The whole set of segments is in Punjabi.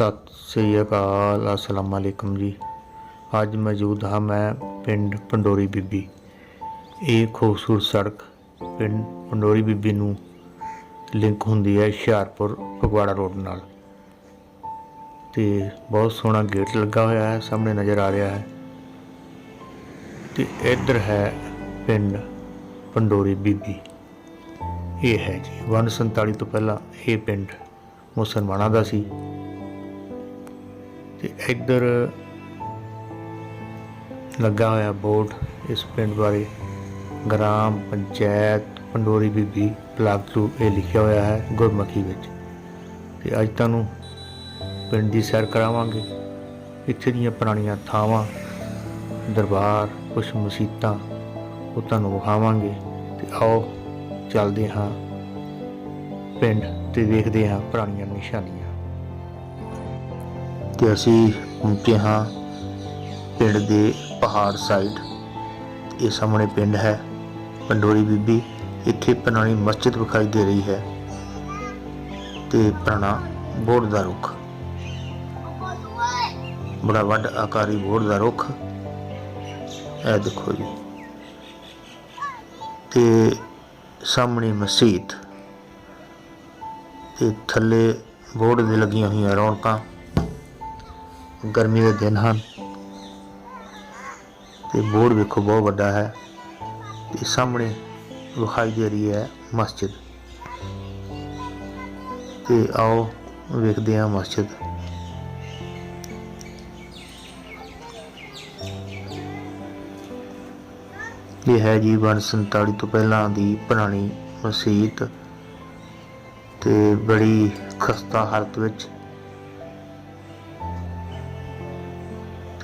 ਸਤਿ ਸ੍ਰੀ ਅਕਾਲ, ਅਸਲਾਮ ਅਲੈਕਮ ਜੀ। ਅੱਜ ਮੌਜੂਦ ਹਾਂ ਮੈਂ ਪਿੰਡ ਪੰਡੋਰੀ ਬੀਬੀ। ਇਹ ਖੂਬਸੂਰਤ ਸੜਕ ਪਿੰਡ ਪੰਡੋਰੀ ਬੀਬੀ ਨੂੰ ਲਿੰਕ ਹੁੰਦੀ ਹੈ ਹੁਸ਼ਿਆਰਪੁਰ ਫਗਵਾੜਾ ਰੋਡ ਨਾਲ। ਤੇ ਬਹੁਤ ਸੋਹਣਾ ਗੇਟ ਲੱਗਾ ਹੋਇਆ ਹੈ, ਸਾਹਮਣੇ ਨਜ਼ਰ ਆ ਰਿਹਾ ਹੈ। ਤੇ ਇੱਧਰ ਹੈ ਪਿੰਡ ਪੰਡੋਰੀ ਬੀਬੀ। ਇਹ ਹੈ ਜੀ 147 ਤੋਂ ਪਹਿਲਾਂ ਇਹ ਪਿੰਡ ਮੁਸਲਮਾਨਾਂ ਦਾ ਸੀ। ਤੇ ਇੱਧਰ ਲੱਗਾ ਹੋਇਆ ਬੋਰਡ ਇਸ ਪਿੰਡ ਬਾਰੇ। Gram, panchayat, Pandori Bibi, block to ਇਹ ਲਿਖਿਆ ਹੋਇਆ ਹੈ ਗੁਰਮੁਖੀ ਵਿੱਚ। ਤੇ ਅੱਜ ਤੁਹਾਨੂੰ ਪਿੰਡ ਦੀ ਸੈਰ ਕਰਾਵਾਂਗੇ। ਇੱਥੇ ਦੀਆਂ ਪੁਰਾਣੀਆਂ ਥਾਵਾਂ, ਦਰਬਾਰ, ਕੁਛ ਮਸੀਤਾਂ, ਉਹ ਤੁਹਾਨੂੰ ਵਿਖਾਵਾਂਗੇ। ਤੇ ਆਓ ਚੱਲਦੇ ਹਾਂ। ਪਿੰਡ ਤੇ ਵੇਖਦੇ ਹਾਂ ਪੁਰਾਣੀਆਂ ਨਿਸ਼ਾਨੀਆਂ। ਤੇ ਅਸੀਂ ਪਹੁੰਚੇ ਹਾਂ ਪਿੰਡ ਦੇ ਪਹਾੜ ਸਾਈਡ ਇਹ ਸਾਹਮਣੇ ਪਿੰਡ ਹੈ। ਪੰਡੋਰੀ ਬੀਬੀ ਇੱਥੇ ਪੁਰਾਣੀ ਮਸਜਿਦ ਵਿਖਾਈ ਦੇ ਰਹੀ ਹੈ ਤੇ ਪੁਰਾਣਾ ਬੋਰਡ ਦਾ ਰੁੱਖ। ਬੜਾ ਵੱਡ ਆਕਾਰੀ ਬੋਰਡ ਦਾ ਰੁੱਖ। ਇਹ ਦੇਖੋ ਜੀ। ਤੇ ਸਾਹਮਣੇ ਮਸਜਿਦ। ਤੇ ਥੱਲੇ ਬੋਰਡ ਦੇ ਲੱਗੀਆਂ ਹੋਈਆਂ ਰੌਣਕਾਂ। ਗਰਮੀ ਦੇ ਦਿਨ ਹਨ। ਤੇ ਬੋਰਡ ਵੇਖੋ, ਬਹੁਤ ਵੱਡਾ ਹੈ। ਤੇ ਸਾਹਮਣੇ ਵਿਖਾਈ ਦੇ ਰਹੀ ਹੈ ਮਸਜਿਦ। ਤੇ ਆਓ ਵੇਖਦੇ ਹਾਂ ਮਸਜਿਦ। ਇਹ ਹੈ ਜੀ 147 ਤੋਂ ਪਹਿਲਾਂ ਦੀ ਪੁਰਾਣੀ ਮਸਜਿਦ। ਤੇ ਬੜੀ ਖਸਤਾ ਹਾਲਤ ਵਿੱਚ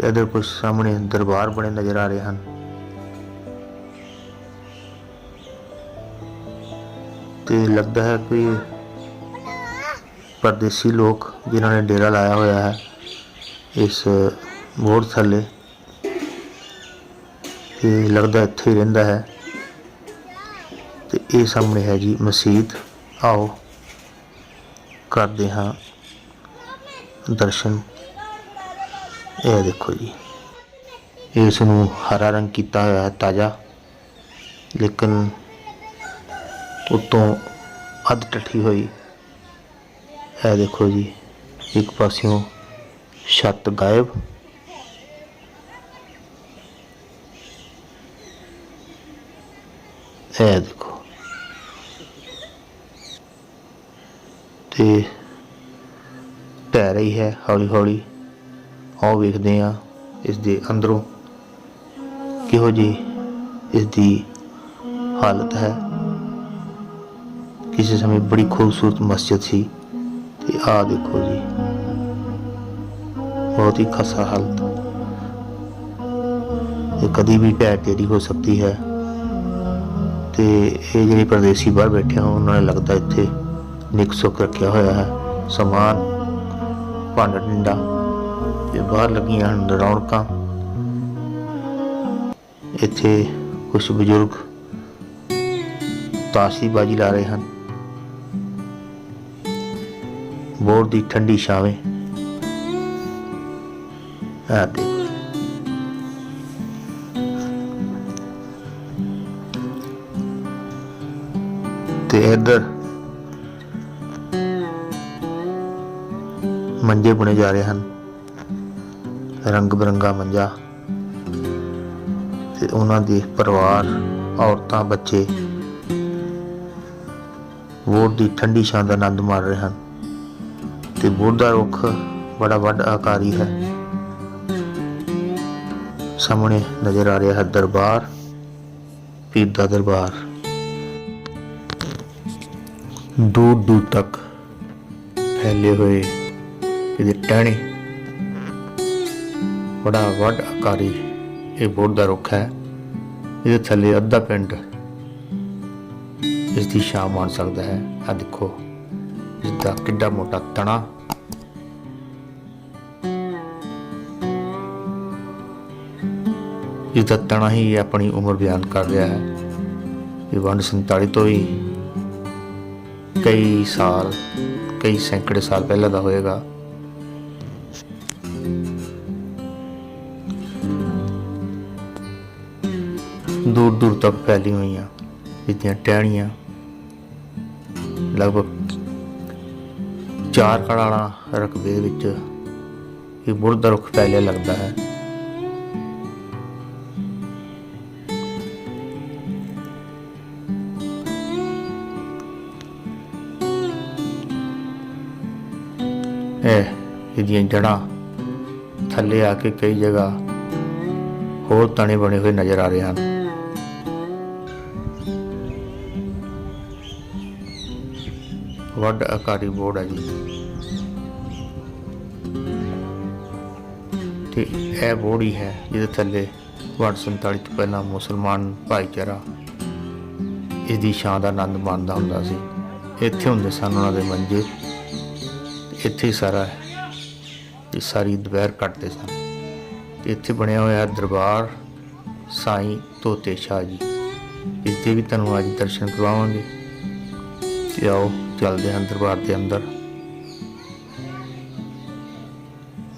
ਤੇ ਇਧਰ ਕੁਝ ਸਾਹਮਣੇ ਦਰਬਾਰ ਬਣੇ ਨਜ਼ਰ ਆ ਰਹੇ ਹਨ। ਤੇ ਲੱਗਦਾ ਹੈ ਕੋਈ ਪਰਦੇਸੀ ਲੋਕ ਜਿਨ੍ਹਾਂ ਨੇ ਡੇਰਾ ਲਾਇਆ ਹੋਇਆ ਹੈ, ਇਸ ਬੋਰਡ ਥੱਲੇ, ਤੇ ਲੱਗਦਾ ਇੱਥੇ ਹੀ ਰਹਿੰਦਾ ਹੈ। ਤੇ ਇਹ ਸਾਹਮਣੇ ਹੈ ਜੀ ਮਸਜਿਦ। ਆਓ, ਕਰਦੇ ਹਾਂ ਦਰਸ਼ਨ। ਇਹ ਦੇਖੋ ਜੀ। ਇਸ ਨੂੰ ਹਰਾ ਰੰਗ ਕੀਤਾ ਹੋਇਆ ਹੈ, ਤਾਜ਼ਾ। ਲੇਕਿਨ ਉਤੋਂ ਅੱਧ ਟੱਠੀ ਹੋਈ। ਇਹ ਦੇਖੋ ਜੀ, ਇੱਕ ਪਾਸਿਓਂ ਛੱਤ ਗਾਇਬ। ਇਹ ਦੇਖੋ। ਤੇ ਢਹਿ ਰਹੀ ਹੈ ਹੌਲੀ ਹੌਲੀ ਆਓ ਵੇਖਦੇ ਹਾਂ ਇਸ ਦੇ ਅੰਦਰੋਂ ਕਿਹੋ ਜੀ ਇਸ ਦੀ ਹਾਲਤ ਹੈ। ਕਿਸੇ ਸਮੇਂ ਬੜੀ ਖੂਬਸੂਰਤ ਮਸਜਿਦ ਸੀ ਤੇ ਆਹ ਦੇਖੋ ਜੀ, ਬਹੁਤ ਹੀ ਖਸਾ ਹਾਲਤ। ਇਹ ਕਦੀ ਵੀ ਢਹਿ ਤੇਰੀ ਹੋ ਸਕਦੀ ਹੈ ਤੇ ਇਹ ਜਿਹੜੇ ਪਰਦੇਸੀ ਬਾਹਰ ਬੈਠੇ ਹੋਣ, ਉਹਨਾਂ ਨੇ ਲੱਗਦਾ ਇੱਥੇ ਨਿਕ ਸੁੱਕ ਰੱਖਿਆ ਹੋਇਆ ਹੈ। ਸਮਾਨ ਭਾਂਡਾ ਡੰਡਾ ਤੇ ਬਾਹਰ ਲੱਗੀਆਂ ਹਨ ਰੌਣਕਾਂ। ਇੱਥੇ ਕੁਝ ਬਜ਼ੁਰਗ ਤਾਸ਼ੀ ਬਾਜੀ ਲਾ ਰਹੇ ਹਨ। ਬੋਰ ਦੀ ਠੰਡੀ ਛਾਵੇਂ। ਆ ਦੇਖੋ। ਤੇ ਇੱਧਰ ਮੰਜੇ ਬੁਣੇ ਜਾ ਰਹੇ ਹਨ। ਰੰਗ ਬਰੰਗਾ ਮੰਜਾ ਤੇ ਉਹਨਾਂ ਦੇ ਪਰਿਵਾਰ, ਔਰਤਾਂ, ਬੱਚੇ ਵੋਟ ਦੀ ਠੰਡੀ ਛਾਂ ਦਾ ਆਨੰਦ ਮਾਣ ਰਹੇ ਹਨ ਤੇ ਬੋਰਡ ਦਾ ਰੁੱਖ ਬੜਾ ਵੱਡ ਆਕਾਰੀ ਹੈ। ਸਾਹਮਣੇ ਨਜ਼ਰ ਆ ਰਿਹਾ ਹੈ ਦਰਬਾਰ, ਪੀਰ ਦਾ ਦਰਬਾਰ। ਦੂਰ ਦੂਰ ਤੱਕ ਫੈਲੇ ਹੋਏ ਇਹਦੇ ਟਹਿਣੇ ਬੜਾ ਵੱਡ ਆਕਾਰੀ ਇਹ ਬੋਰਡ ਦਾ ਰੁੱਖ ਹੈ। ਇਹਦੇ ਥੱਲੇ ਅੱਧਾ ਪਿੰਡ ਇਸ ਦੀ ਛਾਂ ਬਣ ਸਕਦਾ ਹੈ। ਆ ਦੇਖੋ ਇਸ ਦਾ ਕਿੱਡਾ ਮੋਟਾ ਤਣਾ। ਇਸ ਦਾ ਤਣਾ ਹੀ ਆਪਣੀ ਉਮਰ ਬਿਆਨ ਕਰ ਰਿਹਾ ਹੈ। ਇਹ 147 ਤੋਂ ਹੀ ਕਈ ਸਾਲ, ਕਈ ਸੈਂਕੜੇ ਸਾਲ ਪਹਿਲਾਂ ਦਾ ਹੋਏਗਾ। ਦੂਰ ਦੂਰ ਤੱਕ ਫੈਲੀਆਂ ਹੋਈਆਂ ਇਹਦੀਆਂ ਟਹਿਣੀਆਂ, ਲਗਭਗ ਚਾਰ ਕੜਾਣਾ ਰਕਬੇ ਵਿੱਚ ਇਹ ਬੁਰਦ ਦਾ ਰੁੱਖ ਫੈਲਿਆ ਲੱਗਦਾ ਹੈ। ਇਹ ਇਹਦੀਆਂ ਜੜਾਂ ਥੱਲੇ ਆ ਕੇ ਕਈ ਜਗ੍ਹਾ ਹੋਰ ਤਣੇ ਬਣੇ ਹੋਏ ਨਜ਼ਰ ਆ ਰਹੇ ਹਨ। ਵੱਡ ਆਕਾਰੀ ਬੋਰਡ ਹੈ ਜੀ। ਤੇ ਇਹ ਬੋਰਡ ਹੀ ਹੈ ਜਿਹਦੇ ਥੱਲੇ ਵੰਡ 47 ਤੋਂ ਪਹਿਲਾਂ ਮੁਸਲਮਾਨ ਭਾਈਚਾਰਾ ਇਸ ਦੀ ਸ਼ਾਨ ਦਾ ਆਨੰਦ ਮਾਣਦਾ ਹੁੰਦਾ ਸੀ। ਇੱਥੇ ਹੁੰਦੇ ਸਨ ਉਹਨਾਂ ਦੇ ਮੰਜੇ। ਇੱਥੇ ਸਾਰਾ ਇਹ ਸਾਰੀ ਦੁਪਹਿਰ ਕੱਟਦੇ ਸਨ। ਤੇ ਇੱਥੇ ਬਣਿਆ ਹੋਇਆ ਦਰਬਾਰ ਸਾਈਂ ਤੋਤੇ ਸ਼ਾਹ ਜੀ। ਇਸ ਦੇ ਵੀ ਤੁਹਾਨੂੰ ਅੱਜ ਦਰਸ਼ਨ ਕਰਵਾਵਾਂਗੇ। ਤੇ ਆਓ। ਚੱਲਦੇ ਹਨ ਦਰਬਾਰ ਦੇ ਅੰਦਰ।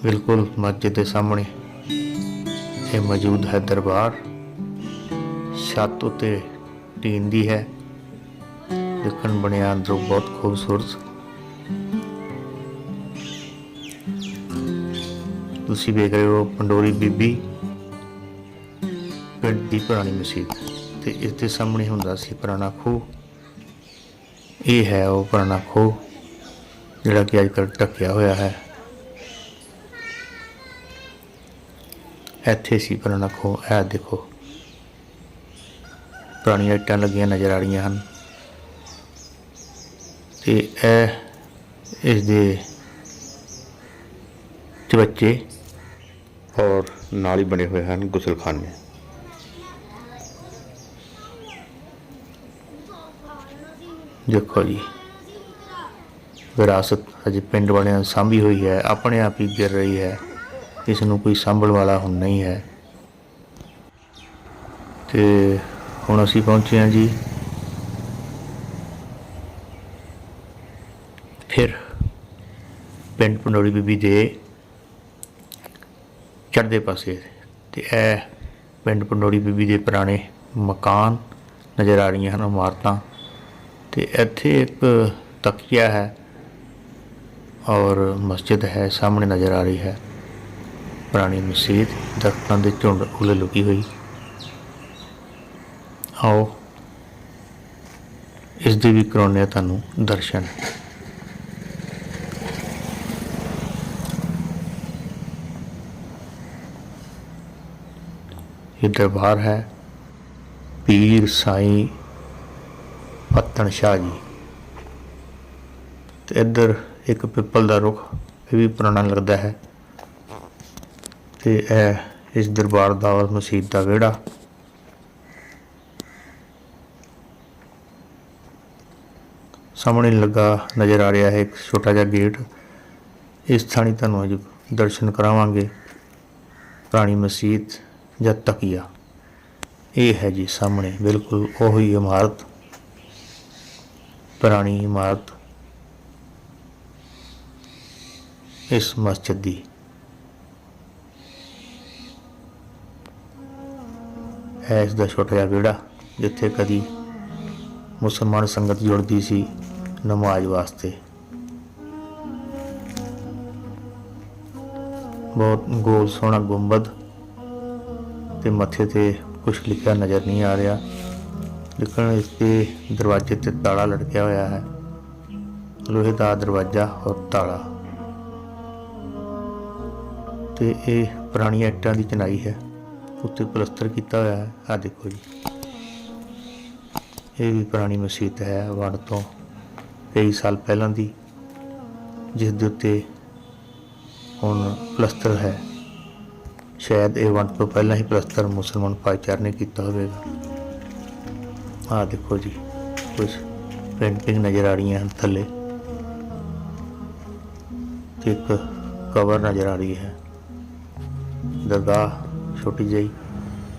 ਬਿਲਕੁਲ ਮਸਜਿਦ ਦੇ ਸਾਹਮਣੇ ਇਹ ਮੌਜੂਦ ਹੈ ਦਰਬਾਰ। ਛੱਤ ਉਤੇ ਟੀਨ ਦੀ ਹੈ। ਦੇਖਣ ਬਣਿਆ ਅੰਦਰੋਂ ਬਹੁਤ ਖੂਬਸੂਰਤ। ਤੁਸੀਂ ਵੇਖ ਰਹੇ ਹੋ ਪੰਡੋਰੀ ਬੀਬੀ, ਪਿੰਡ ਦੀ ਪੁਰਾਣੀ ਮਸਜਿਦ। ਤੇ ਇਸ ਦੇ ਸਾਹਮਣੇ ਹੁੰਦਾ ਸੀ ਪੁਰਾਣਾ ਖੂਹ। ਇਹ ਹੈ, ਉਹ ਪੁਰਾਣਾ ਖੋ, ਜਿਹੜਾ ਕਿ ਅੱਜ ਕੱਲ੍ਹ ਢੱਕਿਆ ਹੋਇਆ ਹੈ। ਇੱਥੇ ਸੀ ਪੁਰਾਣਾ ਖੂਹ ਇਹ ਦੇਖੋ। ਪੁਰਾਣੀਆਂ ਇੱਟਾਂ ਲੱਗੀਆਂ ਨਜ਼ਰ ਆ ਰਹੀਆਂ ਹਨ। ਤੇ ਇਹ, ਇਸ ਦੇ ਚਵੱਚੇ ਔਰ ਨਾਲ ਹੀ ਬਣੇ ਹੋਏ ਹਨ ਗੁਸਲਖਾਨੇ। ਦੇਖੋ ਜੀ। ਵਿਰਾਸਤ ਅਜੇ ਪਿੰਡ ਵਾਲਿਆਂ ਸਾਂਭੀ ਹੋਈ ਹੈ, ਆਪਣੇ ਆਪ ਹੀ ਗਿਰ ਰਹੀ ਹੈ। ਇਸ ਨੂੰ ਕੋਈ ਸੰਭਲ ਵਾਲਾ ਹੁਣ ਨਹੀਂ ਹੈ। ਤੇ ਹੁਣ ਅਸੀਂ ਪਹੁੰਚੇ ਹਾਂ ਜੀ। ਫਿਰ ਪਿੰਡ ਪੰਡੋਰੀ ਬੀਬੀ ਦੇ ਚੜ੍ਹਦੇ ਪਾਸੇ ਤੇ ਇਹ ਪਿੰਡ ਪੰਡੋਰੀ ਬੀਬੀ ਦੇ ਪੁਰਾਣੇ ਮਕਾਨ ਨਜ਼ਰ ਆ ਰਹੀਆਂ ਹਨ, ਇਮਾਰਤਾਂ। ਤੇ ਇੱਥੇ ਇੱਕ ਤਕੀਆ ਹੈ ਔਰ ਮਸਜਿਦ ਹੈ, ਸਾਹਮਣੇ ਨਜ਼ਰ ਆ ਰਹੀ ਹੈ। ਪੁਰਾਣੀ ਮਸਜਿਦ, ਦਰਖਤਾਂ ਦੇ ਝੁੰਡ ਉਲੇ ਲੁਕੀ ਹੋਈ। ਆਓ, ਇਸ ਦੇ ਵੀ ਕਰਾਉਂਦੇ ਹਾਂ ਤੁਹਾਨੂੰ ਦਰਸ਼ਨ। ਇਹ ਦਰਬਾਰ ਹੈ ਪੀਰ ਸਾਈਂ ਪੱਤਣ ਸ਼ਾਹ ਜੀ। ਤੇ ਇੱਧਰ ਇੱਕ ਪਿੱਪਲ ਦਾ ਰੁੱਖ, ਇਹ ਵੀ ਪੁਰਾਣਾ ਲੱਗਦਾ ਹੈ। ਤੇ ਇਹ ਇਸ ਦਰਬਾਰ ਦਾ ਔਰ ਮਸਜਿਦ ਦਾ ਵਿਹੜਾ। ਸਾਹਮਣੇ ਲੱਗਾ ਨਜ਼ਰ ਆ ਰਿਹਾ ਹੈ ਇੱਕ ਛੋਟਾ ਜਿਹਾ ਗੇਟ। ਇਸ ਥਾਣੀ ਤੁਹਾਨੂੰ ਅੱਜ ਦਰਸ਼ਨ ਕਰਾਵਾਂਗੇ। ਪੁਰਾਣੀ ਮਸਜਿਦ ਜਾਂ ਤਕੀਆ। ਇਹ ਹੈ ਜੀ ਸਾਹਮਣੇ, ਬਿਲਕੁਲ ਉਹੀ ਇਮਾਰਤ। ਪੁਰਾਣੀ ਇਮਾਰਤ ਇਸ ਮਸਜਿਦ ਦੀ। ਹੈ ਇਸ ਦਾ ਛੋਟਾ ਜਿਹਾ ਵਿਹੜਾ ਜਿੱਥੇ ਕਦੀ ਮੁਸਲਮਾਨ ਸੰਗਤ ਜੁੜਦੀ ਸੀ ਨਮਾਜ਼ ਵਾਸਤੇ। ਬਹੁਤ ਗੋਲ ਸੋਹਣਾ ਗੁੰਬਦ ਤੇ ਮੱਥੇ ਤੇ ਕੁਝ ਲਿਖਿਆ ਨਜ਼ਰ ਨਹੀਂ ਆ ਰਿਹਾ। ਲੇਕਿਨ ਇਸ ਦੇ ਦਰਵਾਜ਼ੇ ਤੇ ਤਾਲਾ ਲਟਕਿਆ ਹੋਇਆ ਹੈ। ਲੋਹੇ ਦਾ ਦਰਵਾਜ਼ਾ ਔਰ ਤਾਲਾ। ਤੇ ਇਹ ਪੁਰਾਣੀ ਇੱਟਾਂ ਦੀ ਚਨਾਈ ਹੈ। ਉੱਤੇ ਪਲਸਤਰ ਕੀਤਾ ਹੋਇਆ ਹੈ। ਆ ਦੇਖੋ ਜੀ। ਇਹ ਵੀ ਪੁਰਾਣੀ ਮਸਜਿਦ ਹੈ ਵੜ ਤੋਂ ਕਈ ਸਾਲ ਪਹਿਲਾਂ ਦੀ, ਜਿਸ ਦੇ ਉੱਤੇ ਹੁਣ ਪਲਸਤਰ ਹੈ। ਸ਼ਾਇਦ ਇਹ ਵੰਡ ਤੋਂ ਪਹਿਲਾਂ ਹੀ ਪਲਸਤਰ ਮੁਸਲਮਾਨ ਭਾਈਚਾਰੇ ਨੇ ਕੀਤਾ ਹੋਵੇਗਾ। ਆਹ ਦੇਖੋ ਜੀ ਕੁਝ ਪੇਂਟਿੰਗ ਨਜ਼ਰ ਆ ਰਹੀਆਂ ਹਨ ਥੱਲੇ। ਤੇ ਇੱਕ ਕਵਰ ਨਜ਼ਰ ਆ ਰਹੀ ਹੈ। ਦਰਗਾਹ ਛੋਟੀ ਜਿਹੀ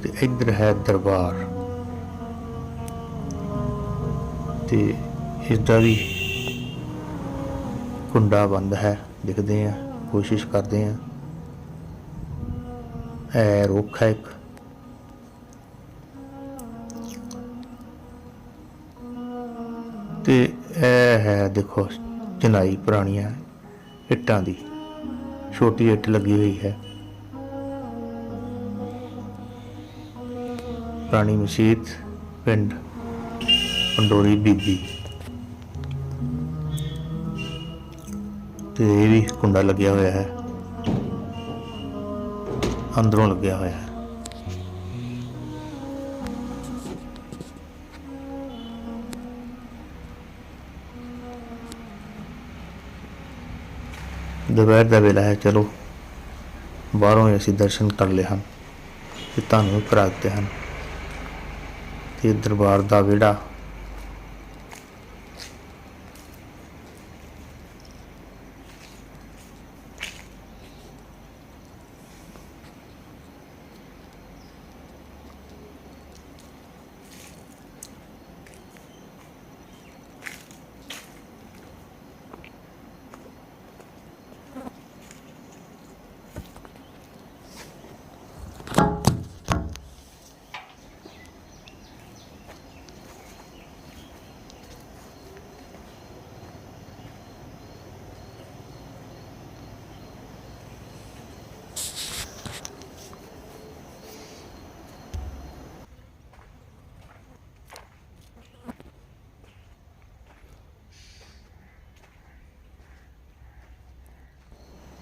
ਤੇ ਇੱਧਰ ਹੈ ਦਰਬਾਰ। ਤੇ ਇਸ ਦਾ ਵੀ ਕੁੰਡਾ ਬੰਦ ਹੈ, ਦਿਖਦੇ ਆ ਕੋਸ਼ਿਸ਼ ਕਰਦੇ ਆ ਇਹ ਰੁੱਖ ਹੈ ਇੱਕ। ਤੇ ਇਹ ਹੈ ਦੇਖੋ ਚਨਾਈ ਪੁਰਾਣੀਆਂ ਇੱਟਾਂ ਦੀ। ਛੋਟੀ ਇੱਟ ਲੱਗੀ ਹੋਈ ਹੈ। ਪੁਰਾਣੀ ਮਸਜਿਦ ਪਿੰਡ ਪੰਡੋਰੀ ਬੀਬੀ। ਤੇ ਇਹ ਵੀ ਕੁੰਡਾ ਲੱਗਿਆ ਹੋਇਆ ਹੈ। ਅੰਦਰੋਂ ਲੱਗਿਆ ਹੋਇਆ ਹੈ। ਦੁਪਹਿਰ ਦਾ ਵੇਲਾ ਹੈ, ਚਲੋ। ਬਾਹਰੋਂ ਹੀ ਅਸੀਂ ਦਰਸ਼ਨ ਕਰ ਲਏ ਹਨ ਤੇ ਤੁਹਾਨੂੰ ਵੀ ਕਰਾ ਦਿੱਤੇ ਹਨ। ਤੇ ਦਰਬਾਰ ਦਾ ਵਿਹੜਾ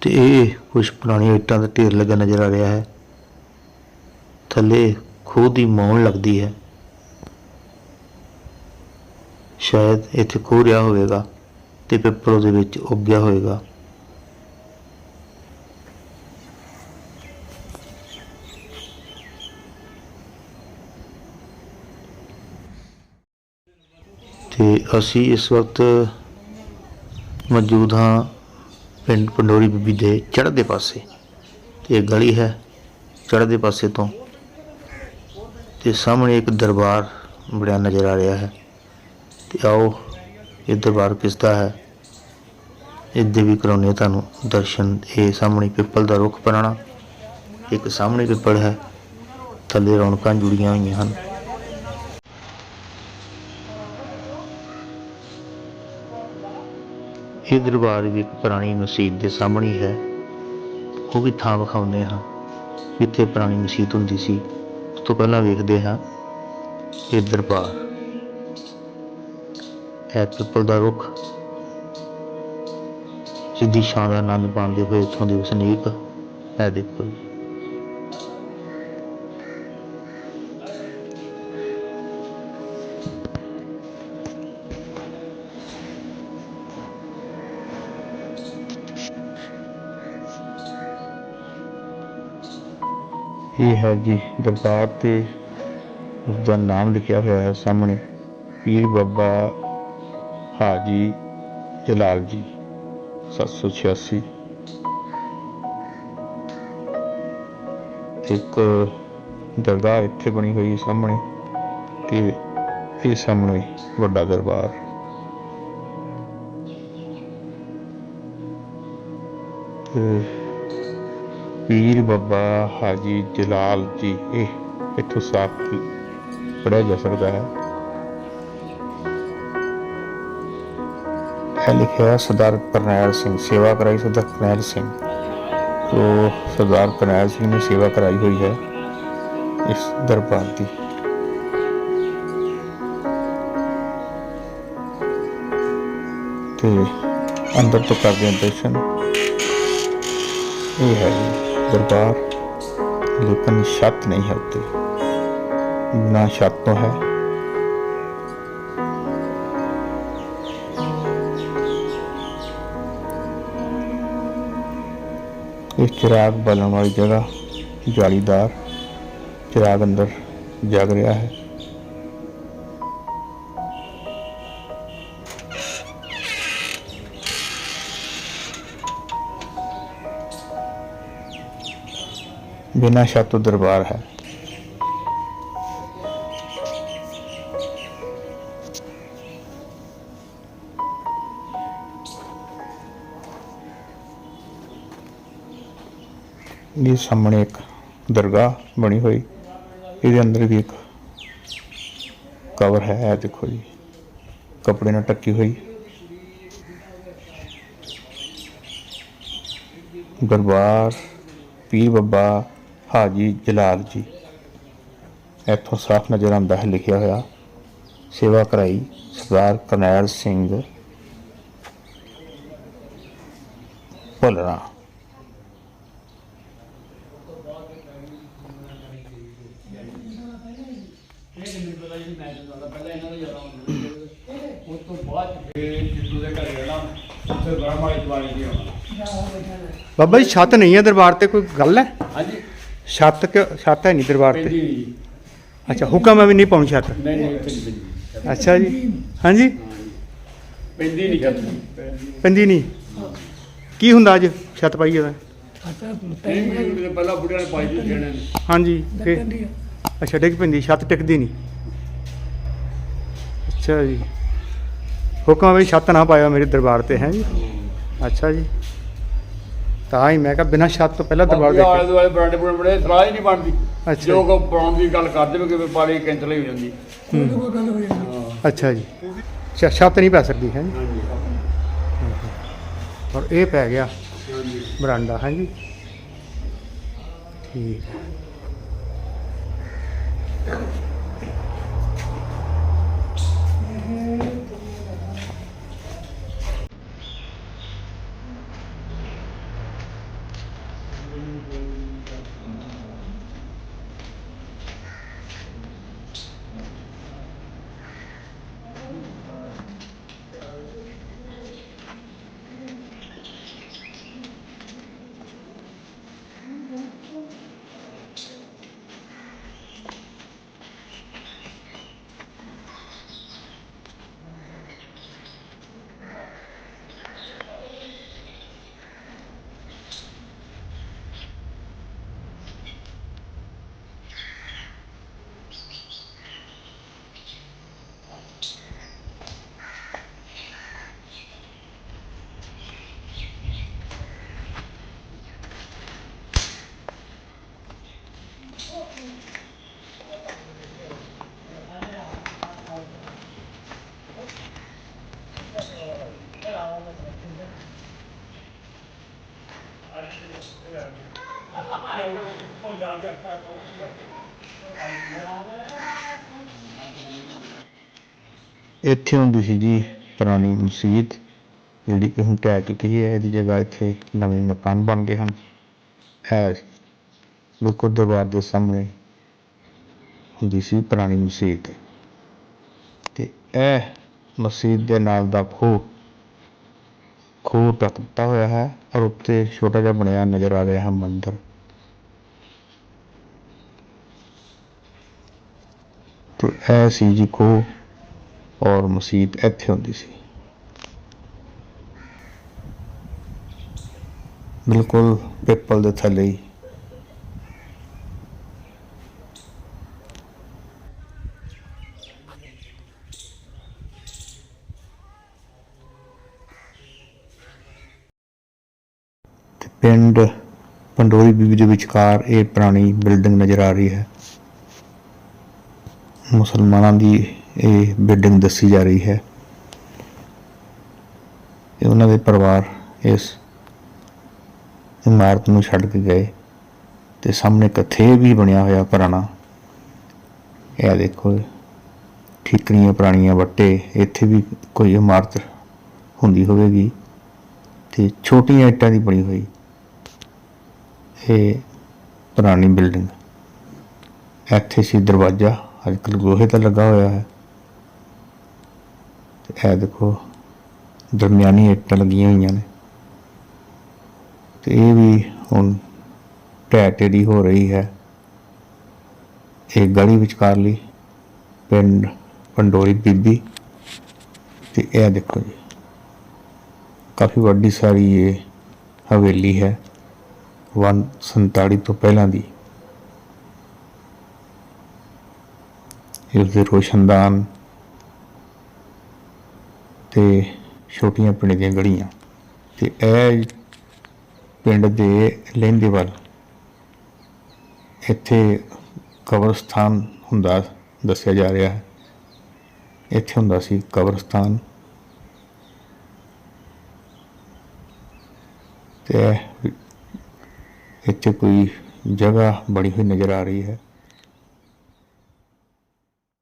ਤੇ ਇਹ ਕੁਝ ਪੁਰਾਣੀਆਂ ਇੱਟਾਂ ਦਾ ਢੇਰ ਲੱਗਾ ਨਜ਼ਰ ਆ ਰਿਹਾ ਹੈ। ਥੱਲੇ ਖੂਹ ਦੀ ਮੌਣ ਲੱਗਦੀ ਹੈ। ਸ਼ਾਇਦ ਇੱਥੇ ਖੂਹ ਰਿਹਾ ਹੋਵੇਗਾ ਤੇ ਪੇਪਰ ਉਹਦੇ ਵਿੱਚ ਉੱਗਿਆ ਹੋਵੇਗਾ। ਤੇ ਅਸੀਂ ਇਸ ਵਕਤ ਮੌਜੂਦ ਹਾਂ ਪਿੰਡ ਪੰਡੋਰੀ ਬੀਬੀ ਦੇ ਚੜ੍ਹਦੇ ਪਾਸੇ ਤੇ ਇਹ ਗਲੀ ਹੈ, ਚੜ੍ਹਦੇ ਪਾਸੇ ਤੋਂ ਤੇ ਸਾਹਮਣੇ ਇੱਕ ਦਰਬਾਰ ਬਣਿਆ ਨਜ਼ਰ ਆ ਰਿਹਾ ਹੈ। ਤੇ ਆਓ, ਇਹ ਦਰਬਾਰ ਕਿਸ ਦਾ ਹੈ? ਇਹਦੇ ਵੀ ਕਰਾਉਣੇ ਤੁਹਾਨੂੰ ਦਰਸ਼ਨ। ਇਹ ਸਾਹਮਣੇ ਪਿੱਪਲ ਦਾ ਰੁੱਖ ਪੁਰਾਣਾ ਇੱਕ ਸਾਹਮਣੇ ਪਿੱਪਲ ਹੈ, ਥੱਲੇ ਰੌਣਕਾਂ ਜੁੜੀਆਂ ਹੋਈਆਂ ਹਨ। ਇਹ ਦਰਬਾਰ ਵੀ ਇੱਕ ਪੁਰਾਣੀ ਮਸਜਿਦ ਦੇ ਸਾਹਮਣੇ ਹੈ ਉਹ ਵੀ ਥਾਂ ਵਿਖਾਉਂਦੇ ਹਾਂ, ਜਿੱਥੇ ਪੁਰਾਣੀ ਮਸਜਿਦ ਹੁੰਦੀ ਸੀ। ਉਸ ਤੋਂ ਪਹਿਲਾਂ ਵੇਖਦੇ ਹਾਂ ਇਹ ਦਰਬਾਰ। ਇਹ ਪਿੱਪਲ ਦਾ ਰੁੱਖ ਸਿੱਧੀ ਸ਼ਾਨ ਦਾ ਆਨੰਦ ਪਾਉਂਦੇ ਹੋਏ ਇੱਥੋਂ ਦੇ ਵਸਨੀਕ, ਇਹ ਦੇਖੋ ਇਹ ਹੈ ਜੀ ਦਰਬਾਰ ਤੇ ਉਸ ਦਾ ਨਾਮ ਲਿਖਿਆ ਹੋਇਆ ਹੈ ਸਾਹਮਣੇ, ਪੀਰ ਬਾਬਾ ਹਾਜੀ ਜਲਾਲ ਜੀ 786 ਇੱਕ ਦਰਗਾਹ ਇੱਥੇ ਬਣੀ ਹੋਈ ਸਾਹਮਣੇ ਤੇ ਇਹ ਸਾਹਮਣੇ ਵੱਡਾ ਦਰਬਾਰ। ਤੇ ਪੀਰ ਬਾਬਾ ਹਾਜੀ ਜਲਾਲ ਜੀ, ਇਹ ਇੱਥੋਂ ਸਾਫ਼ ਪੜਿਆ ਜਾ ਸਕਦਾ ਹੈ। ਇਹ ਲਿਖਿਆ ਸਰਦਾਰ ਕਰਨੈਲ ਸਿੰਘ, ਸੇਵਾ ਕਰਾਈ ਸਰਦਾਰ ਕਰਨੈਲ ਸਿੰਘ। ਤੋ ਸਰਦਾਰ ਕਰਨੈਲ ਸਿੰਘ ਨੇ ਸੇਵਾ ਕਰਾਈ ਹੋਈ ਹੈ ਇਸ ਦਰਬਾਰ ਦੀ। ਤੇ ਅੰਦਰ ਤੋਂ ਕਰਦੇ ਹਾਂ ਦਰਸ਼ਨ। ਇਹ ਹੈ ਜੀ। ਦਰਬਾਰ ਲੇਕਿਨ ਛੱਤ ਨਹੀਂ ਹੈ ਉੱਤੇ ਨਾ ਛੱਤ ਤੋਂ ਹੈ ਇਹ ਚਿਰਾਗ ਬਾਲਣ ਵਾਲੀ ਜਗ੍ਹਾ ਜਾਲੀਦਾਰ ਚਿਰਾਗ ਅੰਦਰ ਜਗ ਰਿਹਾ ਹੈ ਬਿਨਾਂ ਛੱਤ ਦਰਬਾਰ ਹੈ। ਇਹ ਸਾਹਮਣੇ ਇੱਕ ਦਰਗਾਹ ਬਣੀ ਹੋਈ। ਇਹਦੇ ਅੰਦਰ ਵੀ ਇੱਕ ਕਵਰ ਹੈ ਇਹ ਦੇਖੋ ਜੀ। ਕੱਪੜੇ ਨਾਲ ਟੱਕੀ ਹੋਈ। ਦਰਬਾਰ, ਪੀਰ ਬੱਬਾ ਹਾਜੀ ਜਲਾਲ ਜੀ ਇੱਥੋਂ ਸਾਫ਼ ਨਜ਼ਰ ਆਉਂਦਾ ਹੈ ਲਿਖਿਆ ਹੋਇਆ ਸੇਵਾ ਕਰਾਈ ਸਰਦਾਰ ਕਰਨੈਲ ਸਿੰਘ ਭੁੱਲਣਾ ਇਹ ਤੇ ਮੈਨੂੰ ਪਤਾ ਜੀ ਮੈਂ ਜਾਂਦਾ ਪਹਿਲਾਂ ਇਹਨਾਂ ਦਾ ਜ਼ਿਆਦਾ ਹੁੰਦਾ ਉਸ ਤੋਂ ਬਾਅਦ ਫੇਰ ਜਿੱਦੂ ਦੇ ਘਰੇ ਜਾਣਾ ਉੱਥੇ ਬ੍ਰਹਮ ਵਾਲੀ ਦੀਵਾਲੀ ਦੀ ਆਉਣਾ ਬਾਬਾ ਜੀ ਛੱਤ ਨਹੀਂ ਹੈ ਦਰਬਾਰ ਤੇ ਕੋਈ ਗੱਲ ਹੈ ਹਾਂਜੀ ਛੱਤ ਕਿ ਛੱਤ ਹੈ ਨਹੀਂ ਦਰਬਾਰ ਪੈਂਦੀ ਤੇ ਨਹੀਂ ਜੀ। ਅੱਛਾ ਹੁਕਮ ਹੈ ਵੀ ਨਹੀਂ ਪਾਉਣੀ ਛੱਤ? ਨਹੀਂ ਨਹੀਂ ਅੱਛਾ ਜੀ। ਹਾਂਜੀ? ਪੈਂਦੀ ਨਹੀਂ ਜਾਂਦੀ ਪੈਂਦੀ ਨਹੀਂ? ਕੀ ਹੁੰਦਾ ਅੱਜ ਛੱਤ ਪਾਈ ਉਹਦਾ ਨਹੀਂ ਮੈਨੂੰ ਪਹਿਲਾਂ ਬੁੜਿਆਂ ਨੇ ਪਾਈ ਦਿੱਤੀ ਇਹਨਾਂ ਨੇ। ਹਾਂਜੀ ਅੱਛਾ ਡਿੱਗ ਪੈਂਦੀ ਛੱਤ ਟਿਕਦੀ ਨਹੀਂ। ਅੱਛਾ ਜੀ। ਹੁਕਮ ਹੈ ਵੀ ਛੱਤ ਨਾ ਪਾਇਆ ਮੇਰੇ ਦਰਬਾਰ ਤੇ ਹੈ ਜੀ? ਅੱਛਾ ਜੀ। ਤਾਂ ਹੀ ਮੈਂ ਕਿਹਾ ਬਿਨਾਂ ਛੱਤ ਤੋਂ ਪਹਿਲਾਂ ਦਰਬਾਰ ਬਾਕੀ ਆਲੇ ਦੇਖ। ਦੁਆਲੇ ਬਰਾਂਡੇ ਬੁੜੇ ਬੜੇ ਸਲਾਹ ਹੀ ਨਹੀਂ ਬਣਦੀ। ਅੱਛਾ ਜੋ। ਕੋ ਪਾਉਣ ਦੀ ਗੱਲ ਕਰਦੇ ਵੀ ਕਿ ਪਾਲੀ ਕੈਂਸਲ ਹੀ ਹੋ ਜਾਂਦੀ। ਅੱਛਾ ਜੀ। ਅੱਛਾ ਛੱਤ ਨਹੀਂ ਪੈ ਸਕਦੀ ਹੈ ਜੀ? ਹਾਂਜੀ ਔਰ ਇਹ ਪੈ ਗਿਆ ਹਾਂਜੀ। ਬਰਾਂਡਾ ਹੈ ਜੀ? ਠੀਕ ਇੱਥੇ ਹੁੰਦੀ ਸੀ ਜੀ ਪੁਰਾਣੀ ਮਸਜਿਦ, ਜਿਹੜੀ ਕਿ ਹੁਣ ਢਹਿ ਚੁੱਕੀ ਹੈ, ਇਹਦੀ ਜਗ੍ਹਾ ਇੱਥੇ ਨਵੇਂ ਮਕਾਨ ਬਣ ਗਏ ਹਨ। ਹੈ ਬਿਲਕੁਲ ਦਰਬਾਰ ਦੇ ਸਾਹਮਣੇ ਹੁੰਦੀ ਸੀ ਪੁਰਾਣੀ ਮਸਜਿਦ। ਤੇ ਇਹ ਮਸਜਿਦ ਦੇ ਨਾਲ ਦਾ ਖੂਹ ਖੂਹ ਢੱਕ ਦਿੱਤਾ ਹੋਇਆ ਹੈ ਔਰ ਉੱਤੇ ਛੋਟਾ ਜਿਹਾ ਬਣਿਆ ਨਜ਼ਰ ਆ ਰਿਹਾ ਹੈ ਮੰਦਿਰ। ਤੇ ਇਹ ਸੀ ਜੀ ਖੂਹ। ਔਰ ਮਸਜਿਦ ਇੱਥੇ ਹੁੰਦੀ ਸੀ। ਬਿਲਕੁਲ ਪਿੱਪਲ ਦੇ ਥੱਲੇ ਹੀ। ਪਿੰਡ ਪੰਡੋਰੀ ਬੀਬੀ ਦੇ ਵਿਚਕਾਰ ਇਹ ਪੁਰਾਣੀ ਬਿਲਡਿੰਗ ਨਜ਼ਰ ਆ ਰਹੀ ਹੈ। ਮੁਸਲਮਾਨਾਂ ਦੀ ਇਹ ਬਿਲਡਿੰਗ ਦੱਸੀ ਜਾ ਰਹੀ ਹੈ। ਇਹ ਉਹਨਾਂ ਦੇ ਪਰਿਵਾਰ ਇਸ ਇਮਾਰਤ ਨੂੰ ਛੱਡ ਕੇ ਗਏ। ਤੇ ਸਾਹਮਣੇ ਕਥੇ ਵੀ ਬਣਿਆ ਹੋਇਆ ਪੁਰਾਣਾ। ਇਹ ਦੇਖੋ ਠੀਕਰੀਆਂ ਪੁਰਾਣੀਆਂ ਵੱਟੇ, ਇੱਥੇ ਵੀ ਕੋਈ ਇਮਾਰਤ ਹੁੰਦੀ ਹੋਵੇਗੀ। ਤੇ ਛੋਟੀਆਂ ਇੱਟਾਂ ਦੀ ਬਣੀ ਹੋਈ ਇਹ ਪੁਰਾਣੀ ਬਿਲਡਿੰਗ ਇੱਥੇ ਸੀ ਦਰਵਾਜ਼ਾ, ਅੱਜ ਕੱਲ੍ਹ ਗੋਹੇ ਦਾ ਲੱਗਾ ਹੋਇਆ ਹੈ। ਇਹ ਦੇਖੋ, ਦਰਮਿਆਨੀ ਇੱਟਾਂ ਲੱਗੀਆਂ ਹੋਈਆਂ ਨੇ। ਤੇ ਇਹ ਵੀ ਹੁਣ ਢਹਿ ਢੇਰੀ ਹੋ ਰਹੀ ਹੈ। ਇਹ ਗਲੀ ਵਿਚਕਾਰ ਲਈ ਪਿੰਡ ਪੰਡੋਰੀ ਬੀਬੀ। ਤੇ ਇਹ ਦੇਖੋ ਜੀ, ਕਾਫੀ ਵੱਡੀ ਸਾਰੀ ਇਹ ਹਵੇਲੀ ਹੈ 147 ਤੋਂ ਪਹਿਲਾਂ ਦੀ। ਇਸ ਦੇ ਰੋਸ਼ਨਦਾਨ ਤੇ ਛੋਟੀਆਂ ਪਿੰਡ ਦੀਆਂ ਗਲੀਆਂ ਤੇ ਇਹ ਪਿੰਡ ਦੇ ਲਹਿੰਦੇ ਵੱਲ ਇੱਥੇ ਕਬਰਸਤਾਨ ਹੁੰਦਾ ਦੱਸਿਆ ਜਾ ਰਿਹਾ ਹੈ। ਇੱਥੇ ਹੁੰਦਾ ਸੀ ਕਬਰਸਤਾਨ। ਤੇ ਇੱਥੇ ਕੋਈ ਜਗ੍ਹਾ ਬਣੀ ਹੋਈ ਨਜ਼ਰ ਆ ਰਹੀ ਹੈ।